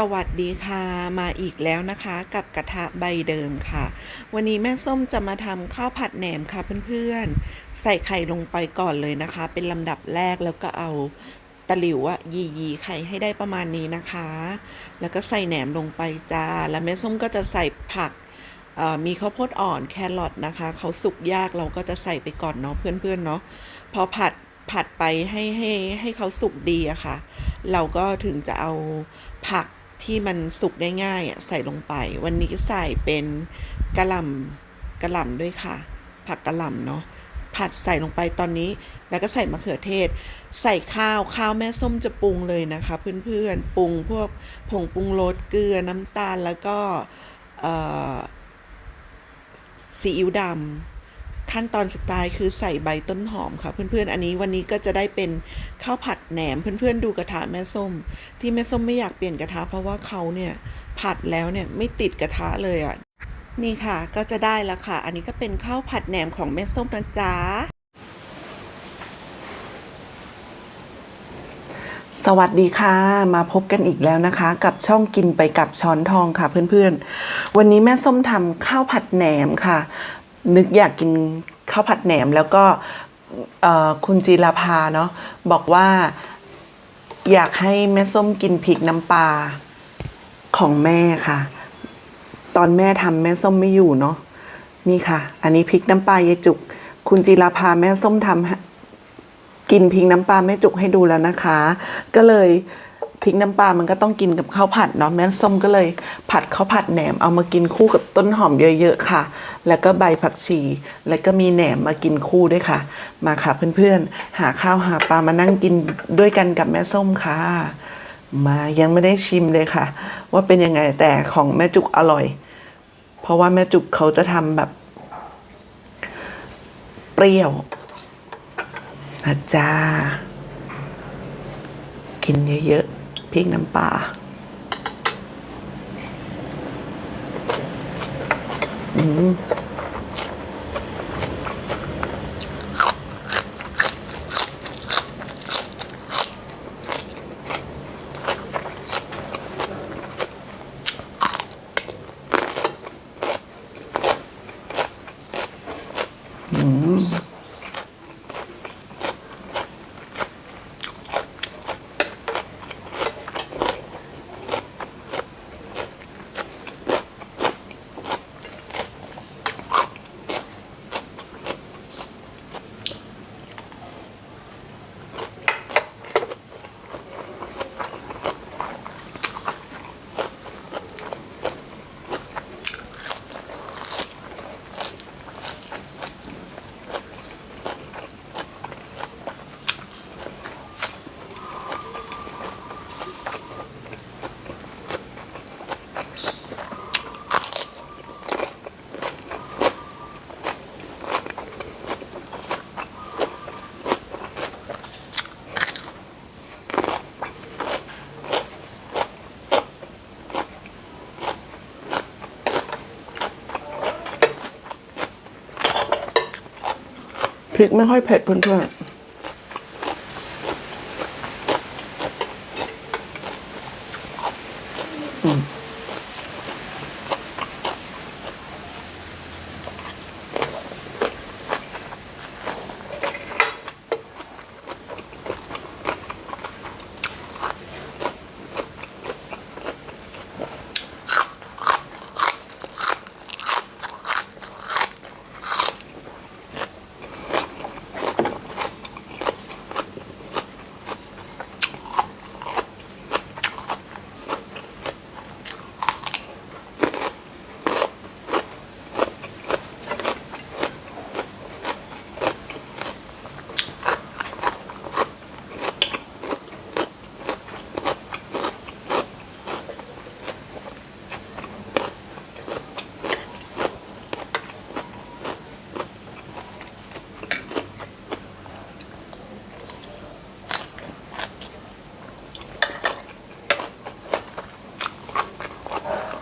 สวัสดีค่ะมาอีกแล้วนะคะกับกระทะใบเดิมค่ะ วันนี้แม่ส้มจะมาทำข้าวผัดแหนมค่ะเพื่อนๆ ใส่ไข่ลงไปก่อนเลยนะคะ เป็นลำดับแรกแล้วก็เอาตะหลิวอะยียีไข่ให้ได้ประมาณนี้นะคะ แล้วก็ใส่แหนมลงไปจ้า แล้วแม่ส้มก็จะใส่ผักมีข้าวโพดอ่อนแครอทนะคะเขาสุกยากเราก็จะใส่ไปก่อนเนาะเพื่อนๆเนาะพอผัดผัดไปให้ให้ให้เขาสุกดีอะค่ะ เราก็ถึงจะเอาผัก ที่มันสุกได้ง่ายอะใส่ลงไป วันนี้ใส่เป็นกระหล่ำกระหล่ำด้วยค่ะ ผักกระหล่ำเนาะผัดใส่ลงไปตอนนี้ แล้วก็ใส่มะเขือเทศ ใส่ข้าวข้าวแม่ส้มจะปรุงเลยนะคะ เพื่อนๆปรุงพวกผงปรุงรสเกลือน้ำตาลแล้วก็ซีอิ๊วดำ ขั้นตอนสุดท้ายคือใส่ใบต้นหอมค่ะ เพื่อนๆ อันนี้วันนี้ก็จะได้เป็นข้าวผัดแหนม เพื่อนๆ ดูกระทะแม่ส้ม ที่แม่ส้มไม่อยากเปลี่ยนกระทะเพราะว่าเขาเนี่ยผัดแล้วเนี่ยไม่ติดกระทะเลยอะ นี่ค่ะก็จะได้ล้วค่ะ อันนี้ก็เป็นข้าวผัดแหนมของแม่ส้มนะจ๊ะสวัสดีค่ะ มาพบกันอีกแล้วนะคะ กับช่องกินไปกับช้อนทองค่ะเพื่อนๆ วันนี้แม่ส้มทำข้าวผัดแหนมค่ะ นึกอยากกินข้าวผัดแหนม แล้วก็คุณจีราภาเนาะบอกว่าอยากให้แม่ส้มกินพริกน้ำปลาของแม่ค่ะ ตอนแม่ทำแม่ส้มไม่อยู่เนาะนี่ค่ะ อันนี้พริกน้ำปลายายจุก คุณจีราภาแม่ส้มทำกินพริกน้ำปลาแม่จุกให้ดูแล้วนะคะ ก็เลย พริกน้ำปลามันก็ต้องกินกับข้าวผัดเนาะแม่ส้มก็เลยผัดข้าวผัดแหนมเอามากินคู่กับต้นหอมเยอะๆค่ะ แล้วก็ใบผักชี แล้วก็มีแหนมมากินคู่ด้วยค่ะ มาค่ะเพื่อนๆ หาข้าวหาปลามานั่งกินด้วยกันกับแม่ส้มค่ะ มายังไม่ได้ชิมเลยค่ะ ว่าเป็นยังไงแต่ของแม่จุกอร่อย เพราะว่าแม่จุกเขาจะทำแบบ เปรี้ยวนะจ้ากินเยอะๆ ริกน้ำปลาอืม พริกไม่ค่อยเผ็ดเพื่อนๆอืม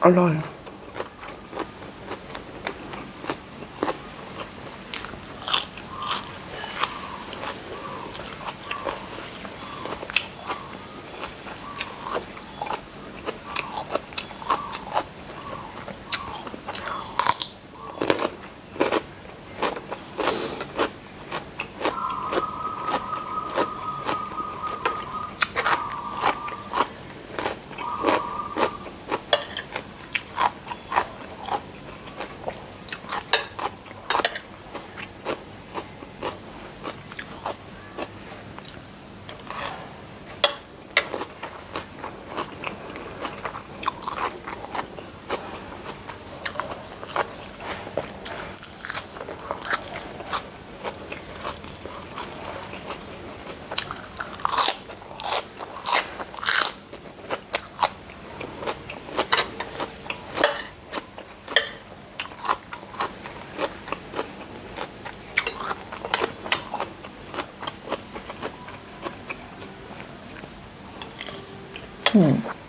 อร่ 嗯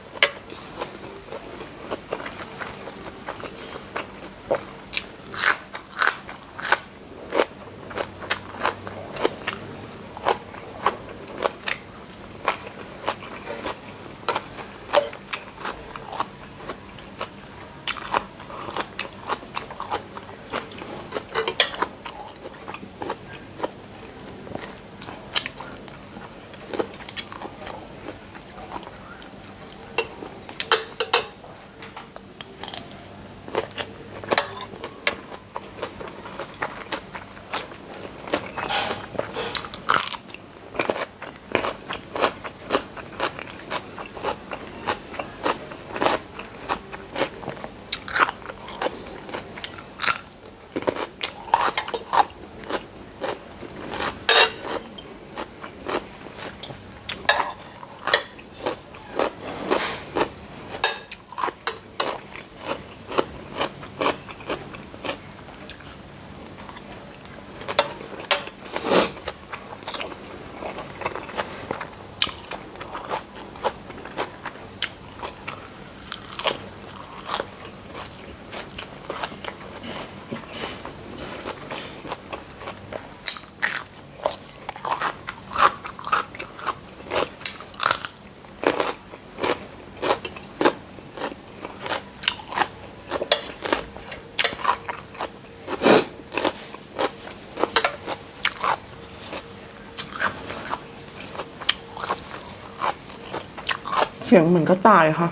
เสียงเหมือนก็ตายค่ะ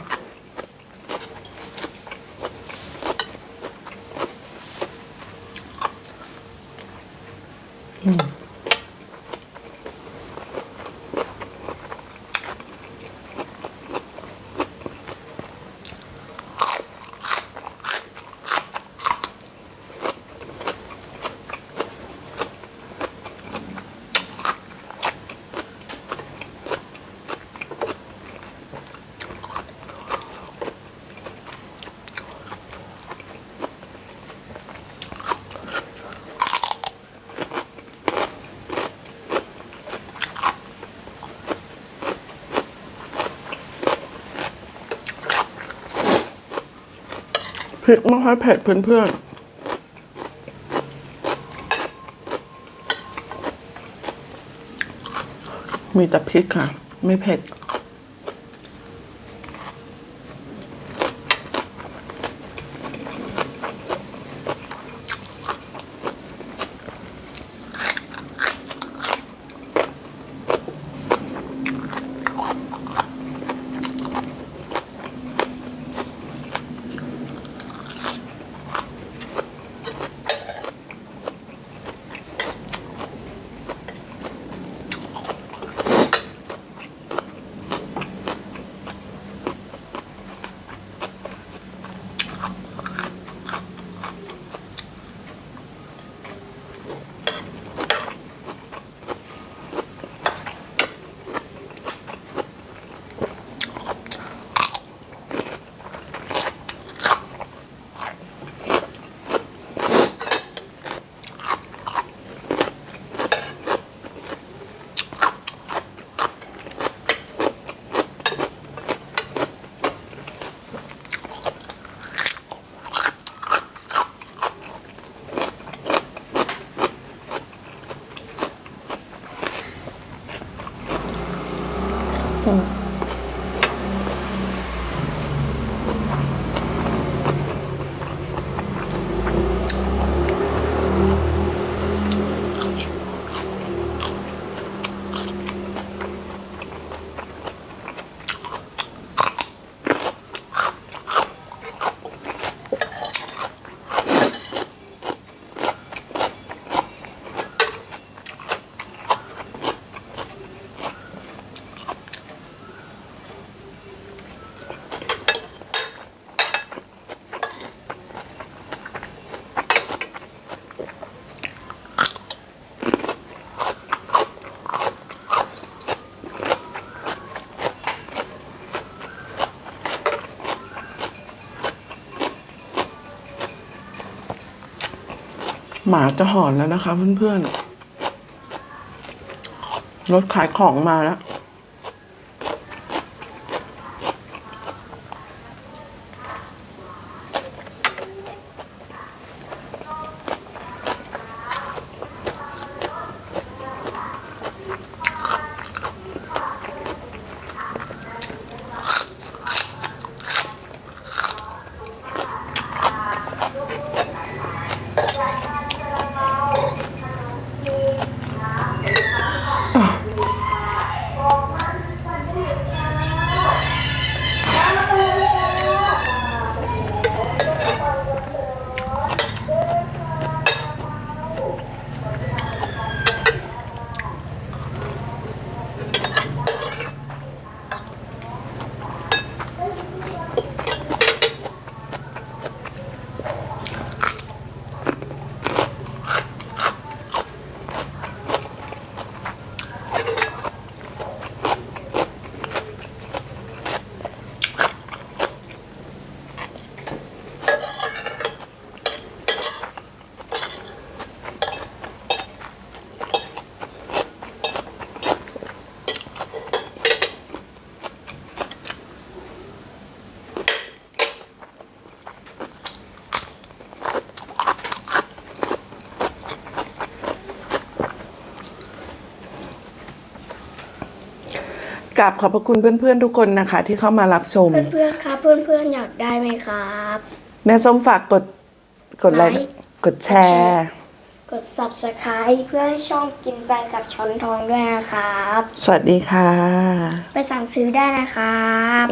พริกไม่ค่อยเผ็ดเพื่อนๆ มีแต่พริกค่ะ ไม่เผ็ด หมาจะหอนแล้วนะคะเพื่อนๆรถขายของมาแล้ว กราบขอบพระคุณเพื่อนๆทุกคนนะคะ ที่เข้ามารับชม เพื่อนๆครับเพื่อนๆอยากได้ไหมครับ แม่ส้มฝากกดกดไลค์ไลค์กดแชร์กกด subscribe เพื่อให้ช่องกินไปกับช้อนทองด้วยนะครับ สวัสดีค่ะ ไปสั่งซื้อได้นะครับ